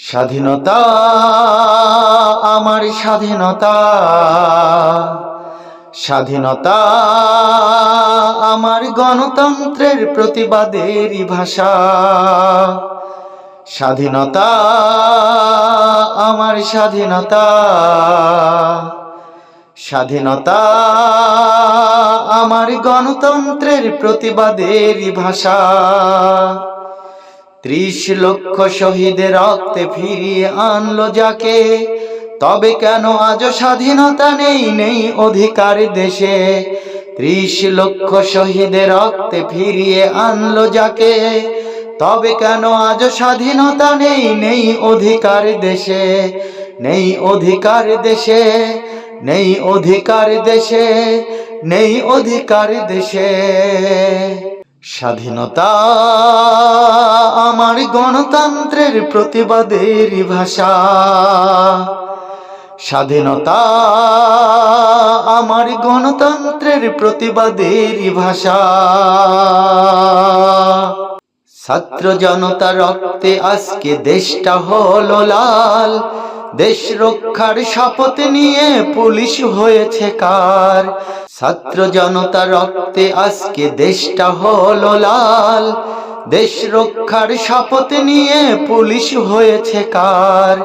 স্বাধীনতা, আমার স্বাধীনতা। স্বাধীনতা, আমার গণতন্ত্রের প্রতিবাদেরই ভাষা। স্বাধীনতা, আমার স্বাধীনতা। স্বাধীনতা, আমার গণতন্ত্রের প্রতিবাদেরই ভাষা। ত্রিশ লক্ষ শহীদের রক্তে ফিরিয়ে আনলো যাকে। তবে কেন আজ স্বাধীনতা নেই নেই অধিকার দেশে? ত্রিশ লক্ষ শহীদের রক্তে ফিরিয়ে আনলো যাকে। তবে কেন আজ স্বাধীনতা নেই নেই অধিকার দেশে? নেই অধিকার দেশে, নেই অধিকার দেশে, নেই অধিকার দেশে। স্বাধীনতা আমার গণতন্ত্রের প্রতিবাদের ভাষা। স্বাধীনতা আমার গণতন্ত্রের প্রতিবাদের ভাষা। ছাত্র জনতা রক্তে আজকে দেশটা হলো লাল। দেশ রক্ষার শপথ নিয়ে পুলিশ হয়েছে কার? ছাত্র জনতা রক্তে আজকে দেশটা হলো লাল। দেশ রক্ষার শপথ নিয়ে পুলিশ হয়েছে কার?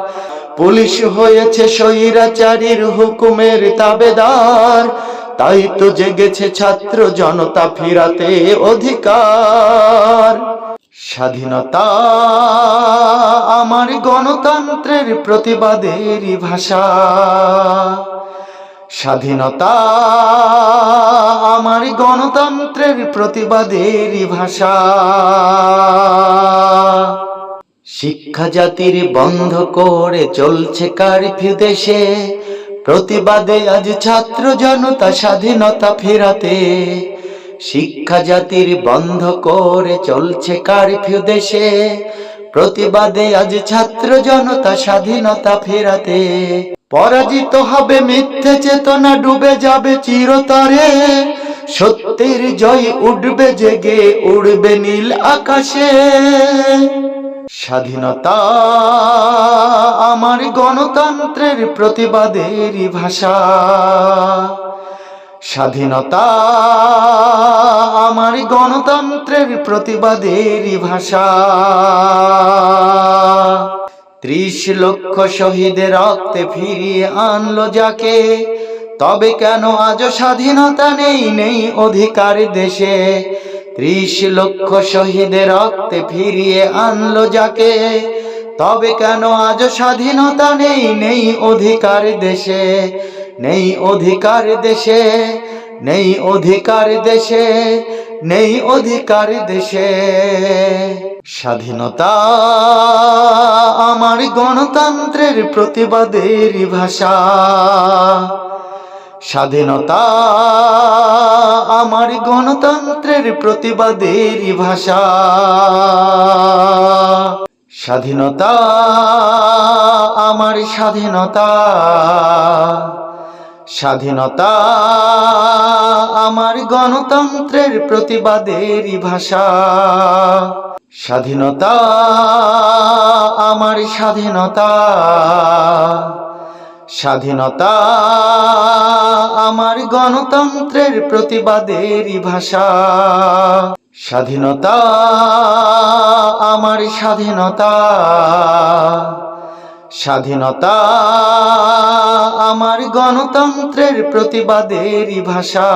পুলিশ হয়েছে স্বৈরাচারীর হুকুমের তাবেদার। তাই তো জেগেছে ছাত্র জনতা ফিরাতে অধিকার। স্বাধীনতা আমার গণতন্ত্রের প্রতিবাদেরই ভাষা। স্বাধীনতা আমার গণতন্ত্রের প্রতিবাদেরই ভাষা। শিক্ষা জাতির বন্ধ করে চলছে কারফিউ দেশে। প্রতিবাদে আজ ছাত্র জনতা স্বাধীনতা ফেরাতে শিক্ষা জাতির বন্ধ করে চলছে কারফিউ দেশে। প্রতিবাদে আজ ছাত্র জনতা স্বাধীনতা ফেরাতে। পরাজিত হবে মিথ্যে চেতনা, ডুবে যাবে চিরতরে। সত্যের জয় উঠবে জেগে, উড়বে নীল আকাশে। স্বাধীনতা আমার গণতন্ত্রের প্রতিবাদেরই ভাষা। স্বাধীনতা আমার গণতন্ত্রের প্রতিবাদেরই ভাষা। ত্রিশ লক্ষ শহীদের রক্তে ফিরিয়ে আনলো যাকে। তবে কেন আজ স্বাধীনতা নেই নেই অধিকার দেশে? ত্রিশ লক্ষ শহীদের রক্তে ফিরিয়ে আনলো যাকে। তবে কেন আজ স্বাধীনতা নেই? নেই অধিকার দেশে, নেই অধিকার দেশে, নেই অধিকার দেশে, নেই অধিকার দেশে। স্বাধীনতা আমার গণতন্ত্রের প্রতিবাদের ভাষা। স্বাধীনতা আমার গণতন্ত্রের প্রতিবাদের ভাষা। স্বাধীনতা, আমার স্বাধীনতা। স্বাধীনতা, আমার গণতন্ত্রের প্রতিবাদেরই ভাষা। স্বাধীনতা, আমার স্বাধীনতা। স্বাধীনতা, আমার গণতন্ত্রের প্রতিবাদেরই ভাষা। স্বাধীনতা আমার স্বাধীনতা। স্বাধীনতা আমার গণতন্ত্রের প্রতিবাদেরই ভাষা।